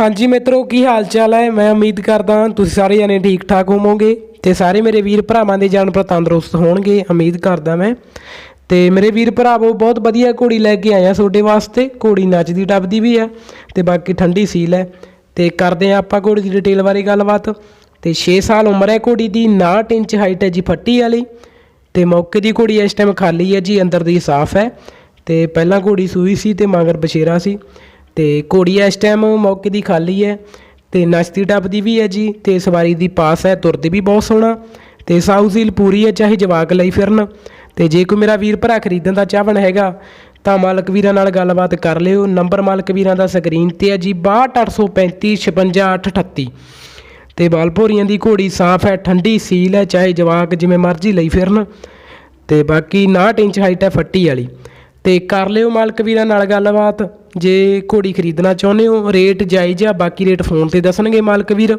ਹਾਂਜੀ ਮਿੱਤਰੋ, ਕੀ ਹਾਲ ਚਾਲ ਹੈ? ਮੈਂ ਉਮੀਦ ਕਰਦਾ ਤੁਸੀਂ ਸਾਰੇ ਜਣੇ ਠੀਕ ਠਾਕ ਹੋਵੋਗੇ ਤੇ ਸਾਰੇ ਮੇਰੇ ਵੀਰ ਭਰਾਵਾਂ ਦੇ ਜਾਨਵਰ ਤੰਦਰੁਸਤ ਹੋਣਗੇ, ਉਮੀਦ ਕਰਦਾ ਮੈਂ। ਤੇ ਮੇਰੇ ਵੀਰ ਭਰਾਵੋ, ਬਹੁਤ ਵਧੀਆ ਘੋੜੀ ਲੈ ਕੇ ਆਇਆ ਤੁਹਾਡੇ ਵਾਸਤੇ। ਘੋੜੀ ਨੱਚਦੀ ਟੱਪਦੀ ਵੀ ਹੈ ਤੇ ਬਾਕੀ ਠੰਡੀ ਸੀਲ ਹੈ। ਤੇ ਕਰਦੇ ਆ ਆਪਾਂ ਘੋੜੀ ਦੀ ਡਿਟੇਲ ਬਾਰੇ ਗੱਲਬਾਤ। ਤੇ 6 ਸਾਲ ਉਮਰ ਹੈ ਘੋੜੀ ਦੀ 59 ਇੰਚ ਹਾਈਟ ਹੈ ਜੀ ਫੱਟੀ ਵਾਲੀ। ਤੇ ਮੌਕੇ ਦੀ ਘੋੜੀ ਇਸ ਟਾਈਮ ਖਾਲੀ ਹੈ ਜੀ, ਅੰਦਰ ਦੀ ਸਾਫ਼ ਹੈ। ਤੇ ਪਹਿਲਾਂ ਘੋੜੀ ਸੂਈ ਸੀ ਤੇ ਮਗਰ ਬਸ਼ੇਰਾ ਸੀ। ਤੇ ਘੋੜੀ ਇਸ ਟਾਈਮ ਮੌਕੇ ਦੀ ਖਾਲੀ ਹੈ ਤੇ ਨੱਚਦੀ ਟੱਪਦੀ ਵੀ ਹੈ ਜੀ ਤੇ ਸਵਾਰੀ ਦੀ ਪਾਸ ਹੈ, ਤੁਰਦੀ ਵੀ ਬਹੁਤ ਸੋਹਣਾ ਤੇ ਸਾਊਜ਼ੀਲ ਪੂਰੀ ਹੈ, ਚਾਹੇ ਜਵਾਕ ਲਈ ਫਿਰਨ ਤੇ ਜੇ ਕੋਈ ਮੇਰਾ ਵੀਰ ਭਰਾ ਖਰੀਦਣ ਦਾ ਚਾਹਵਣ ਹੈਗਾ ਤਾਂ ਮਾਲਕ ਵੀਰਾਂ ਨਾਲ ਗੱਲਬਾਤ ਕਰ ਲਿਓ, ਨੰਬਰ ਮਾਲਕ ਵੀਰਾਂ ਦਾ ਸਕਰੀਨ ਤੇ ਹੈ ਜੀ 62835 56838 ਤੇ ਬਾਲਪੋਰੀਆਂ ਦੀ ਘੋੜੀ ਸਾਫ਼ ਹੈ, ਠੰਡੀ ਸੀਲ ਹੈ, ਚਾਹੇ ਜਵਾਕ ਜਿਵੇਂ ਮਰਜ਼ੀ ਲਈ ਫਿਰਨ ਤੇ ਬਾਕੀ 59 ਇੰਚ ਹਾਈਟ ਹੈ, ਫੱਟੀ ਵਾਲੀ। ਤੇ ਕਰ ਲਿਓ ਮਾਲਕ ਵੀਰਾਂ ਨਾਲ ਗੱਲਬਾਤ। ਜੇ ਘੋੜੀ ਖਰੀਦਣਾ ਚਾਹੁੰਦੇ ਹੋ, ਰੇਟ ਜਾਇਜ਼ ਆ, ਬਾਕੀ ਰੇਟ ਫੋਨ ਤੇ ਦੱਸਣਗੇ ਮਾਲਕ ਵੀਰ।